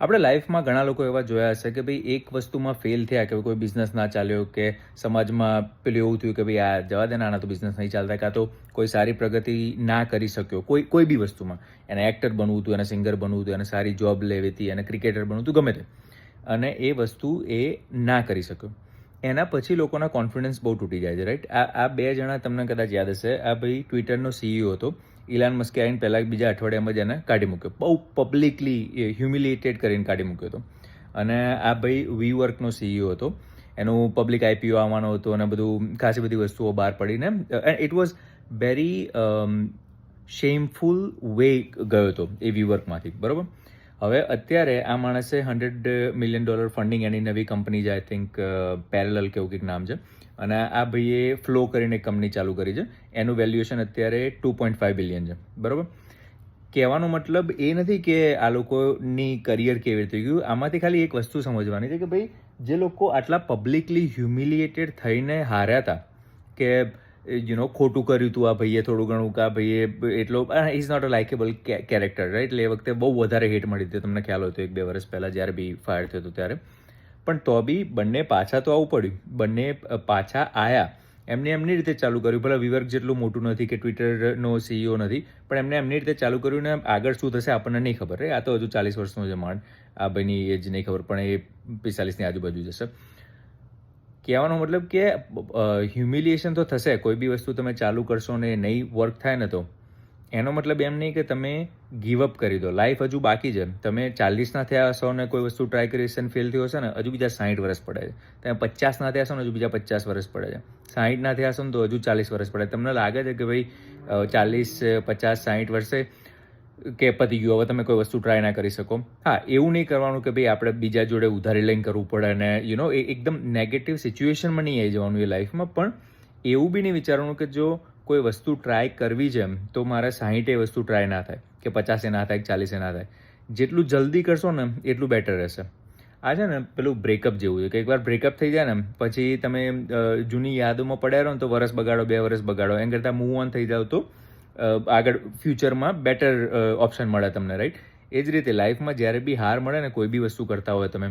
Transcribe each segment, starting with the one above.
આપણે લાઈફમાં ઘણા લોકો એવા જોયા હશે કે ભાઈ એક વસ્તુમાં ફેલ થયા કે કોઈ બિઝનેસ ના ચાલ્યો કે સમાજમાં પેલું એવું થયું કે ભાઈ આ જવા દે નાના તો બિઝનેસ નહીં ચાલતા. કાં તો કોઈ સારી પ્રગતિ ના કરી શક્યો, કોઈ કોઈ બી વસ્તુમાં. એને એક્ટર બનવું હતું, એને સિંગર બનવું હતું, એને સારી જોબ લેવી હતી, એને ક્રિકેટર બનવું હતું, ગમે તે. અને એ વસ્તુ એ ના કરી શક્યો. એના પછી લોકોના કોન્ફિડન્સ બહુ તૂટી જાય છે રાઈટ આ આ બે જણા તમને કદાચ યાદ હશે. આ ભાઈ ટ્વિટરનો સીઈઓ હતો. ઇલાન મસ્કે આવીને પહેલાં બીજા અઠવાડિયામાં જ એને કાઢી મૂક્યો. બહુ પબ્લિકલી હ્યુમિલિએટેડ કરીને કાઢી મૂક્યો હતો. અને આ ભાઈ વી વર્કનો સીઈઓ હતો. એનું પબ્લિક આઈપીઓ આવવાનો હતો અને બધું ખાસી બધી વસ્તુઓ બહાર પડીને it was very shameful way ગયો હતો એ વી વર્કમાંથી બરાબર? હવે અત્યારે આ માણસે હંડ્રેડ મિલિયન ડોલર ફંડિંગ એની નવી કંપની જ આઈ થિંક પેરેલલ કે એવું કંઈક નામ છે. અને આ ભાઈએ ફ્લો કરીને કંપની ચાલુ કરી છે. એનું વેલ્યુએશન અત્યારે ટુ પોઈન્ટ ફાઇવ બિલિયન છે. બરાબર? કહેવાનો મતલબ એ નથી કે આ લોકોની કરિયર કેવી રીતે ગયું. આમાંથી ખાલી એક વસ્તુ સમજવાની છે કે ભાઈ, જે લોકો આટલા પબ્લિકલી હ્યુમિલિએટેડ થઈને હાર્યા હતા કે યુ નો ખોટું કર્યું હતું આ ભાઈએ થોડું ઘણું, કે આ ભાઈએ એટલો is not a likeable character right એટલે એ વખતે બહુ વધારે હેટ મળી હતી. તમને ખ્યાલ હતો એક બે વર્ષ પહેલાં જ્યારે બી ફાયર થયો હતો ત્યારે. પણ તો બી બંને પાછા તો આવવું પડ્યું. બંને પાછા આયા. એમને એમની રીતે ચાલુ કર્યું. ભલે વિવર્ક જેટલું મોટું નથી કે ટ્વિટરનો સીઈઓ નથી, પણ એમને એમની રીતે ચાલુ કર્યું ને આગળ શું થશે આપણને નહીં ખબર. રે આ તો હજુ ચાલીસ વર્ષનો છે માણ આ ભાઈની એજ નહીં ખબર, પણ એ પિસ્તાલીસની આજુબાજુ જશે. કહેવાનો મતલબ કે હ્યુમિલિએશન તો થશે. કોઈ બી વસ્તુ તમે ચાલુ કરશો ને નહીં વર્ક થાય ને તો. એનો મતલબ એમ નહીં કે તમે ગીવઅપ કરી દો. લાઈફ હજુ બાકી છે. તમે ચાલીસના થયા હશો ને કોઈ વસ્તુ ટ્રાય કરી હશે ફેલ થયો હશે ને, હજુ બીજા સાઠ વર્ષ પડે છે. તમે પચાસના થયા હશો ને, હજુ બીજા પચાસ વર્ષ પડે છે. સાઠના થયા હશો ને, તો હજુ ચાલીસ વર્ષ પડે તમને લાગે છે કે ભાઈ ચાલીસ પચાસ સાઠ વર્ષે કે પતી ગયું, હવે તમે કોઈ વસ્તુ ટ્રાય ના કરી શકો. હા, એવું નહીં કરવાનું કે ભાઈ આપણે બીજા જોડે ઉધારી લઈને કરવું પડે અને યુ નો એકદમ નેગેટિવ સિચ્યુએશનમાં નહીં આવી જવાનું એ લાઈફમાં પણ એવું બી નહીં વિચારવાનું કે જો કોઈ વસ્તુ ટ્રાય કરવી છે એમ તો મારે સાહીઠે વસ્તુ ટ્રાય ના થાય, કે પચાસે ના થાય, કે ચાલીસે ના થાય. જેટલું જલ્દી કરશો ને, એટલું બેટર રહેશે. આ છે ને, પેલું બ્રેકઅપ જેવું છે, કે એકવાર બ્રેકઅપ થઈ જાય ને, પછી તમે જૂની યાદોમાં પડ્યા રહો ને, તો વરસ બગાડો, બે વરસ બગાડો, એમ કરતાં મૂવ ઓન થઈ જાવ તો આગળ ફ્યુચરમાં બેટર ઓપ્શન મળે તમને રાઈટ એ જ રીતે લાઈફમાં જ્યારે બી હાર મળે ને, કોઈ બી વસ્તુ કરતા હોય તમે,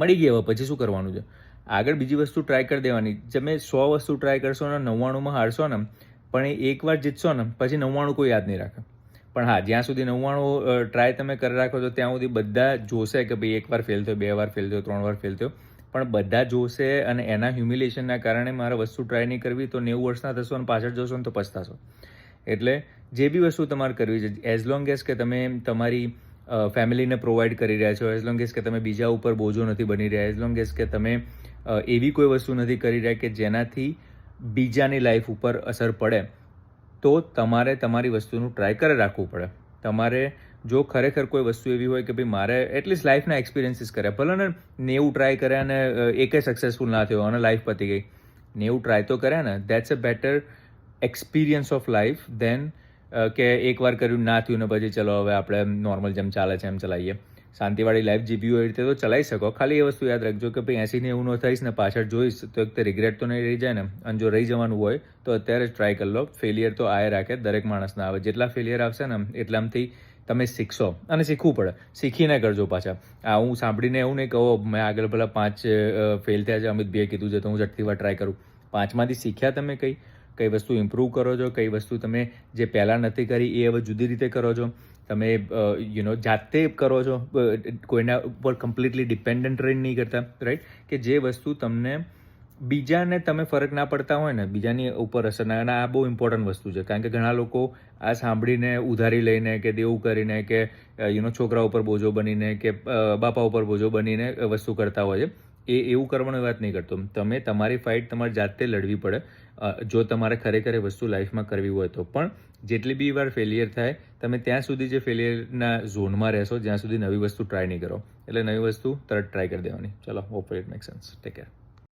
મળી ગયા પછી શું કરવાનું છે? આગળ બીજી વસ્તુ ટ્રાય કરી દેવાની. તમે સો વસ્તુ ટ્રાય કરશો ને નવ્વાણુંમાં હારશો ને, પણ એ એકવાર જીતશો ને, પછી નવ્વાણું કોઈ યાદ નહીં રાખે. પણ હા, જ્યાં સુધી નવ્વાણું ટ્રાય તમે કરી રાખો તો ત્યાં સુધી બધા જોશે કે ભાઈ એકવાર ફેલ થયો, બે વાર ફેલ થયો, ત્રણ વાર ફેલ થયો. પણ બધા જોશે અને એના હ્યુમિલેશનના કારણે મારે વસ્તુ ટ્રાય નહીં કરવી, તો નેવું વર્ષના થશો અને પાછળ જશો ને તો પછતાશો એટલે જે બી વસ્તુ તમારે કરવી છે એઝ લોંગ એઝ કે તમે તમારી ફેમિલીને પ્રોવાઈડ કરી રહ્યા છો એઝ લોંગ એઝ કે તમે બીજા ઉપર બોજો નથી બની રહ્યા એઝ લોંગ એઝ કે તમે એવી કોઈ વસ્તુ નથી કરી રહ્યા કે જેનાથી બીજાની લાઈફ ઉપર અસર પડે, તો તમારે તમારી વસ્તુનું ટ્રાય કરી રાખવું પડે. તમારે જો ખરેખર કોઈ વસ્તુ એવી હોય કે ભાઈ મારે એટલીસ્ટ લાઈફના એક્સપિરિયન્સીસ કર્યા, ભલે ને નેવું ટ્રાય કર્યા અને એકે સક્સેસફુલ ના થયો, અને લાઈફ પતી ગઈ. નેવું ટ્રાય તો કર્યા ને that's a better experience of life than કે એકવાર કર્યું, ના થયું ને પછી ચલો હવે આપણે નોર્મલ જેમ ચાલે છે, એમ ચલાવીએ. શાંતિવાળી લાઈફ જીવી હોય એ રીતે તો ચલાવી શકો. ખાલી એ વસ્તુ યાદ રાખજો કે ભાઈ એસીને એવું ન થઈશ ને પાછળ જોઈશ, તો એક રિગ્રેટ તો નહીં રહી જાય ને. અને જો રહી જવાનું હોય, તો અત્યારે જ ટ્રાય કરી લો. ફેલિયર તો આય રાખે, દરેક માણસના આવે. જેટલા ફેલિયર આવશે ને, એટલામાંથી તમે શીખશો. અને શીખવું પડે. શીખીને કરજો પાછા. આ હું સાંભળીને એવું નહીં કહો, મેં આગળ ભલા પાંચ ફેલ થયા છે અમિત ભાઈએ કીધું છે, તો હું ઝટથી વાર ટ્રાય કરું. પાંચમાંથી શીખ્યા તમે કઈ? કઈ વસ્તુ ઇમ્પ્રૂવ કરો છો? કઈ વસ્તુ તમે જે પહેલાં નથી કરી, એ હવે જુદી રીતે કરો છો? તમે યુ નો જાતે કરો છો કોઈના ઉપર કમ્પ્લીટલી ડિપેન્ડન્ટ રહી નહીં કરતા રાઈટ કે જે વસ્તુ તમને બીજાને તમે ફરક ના પડતા હોય ને, બીજાની ઉપર અસર ના, અને આ બહુ ઇમ્પોર્ટન્ટ વસ્તુ છે. કારણ કે ઘણા લોકો આ સાંભળીને, ઉધારી લઈને કે દેવું કરીને કે યુનો છોકરા ઉપર બોજો બનીને કે બાપા ઉપર બોજો બનીને વસ્તુ કરતા હોય છે. એ એવું કરવાની વાત નહીં કરતો. તમે તમારી ફાઇટ તમારે જાતે લડવી પડે. જો તમારે ખરેખર એ વસ્તુ લાઈફમાં કરવી હોય તો. પણ જેટલી બી વાર ફેલિયર થાય, તમે ત્યાં સુધી જે ફેલિયરના ઝોનમાં રહેશો, જ્યાં સુધી નવી વસ્તુ ટ્રાય નહીં કરો. એટલે નવી વસ્તુ તરત ટ્રાય કરી દેવાની. ચલો hope it make sense take care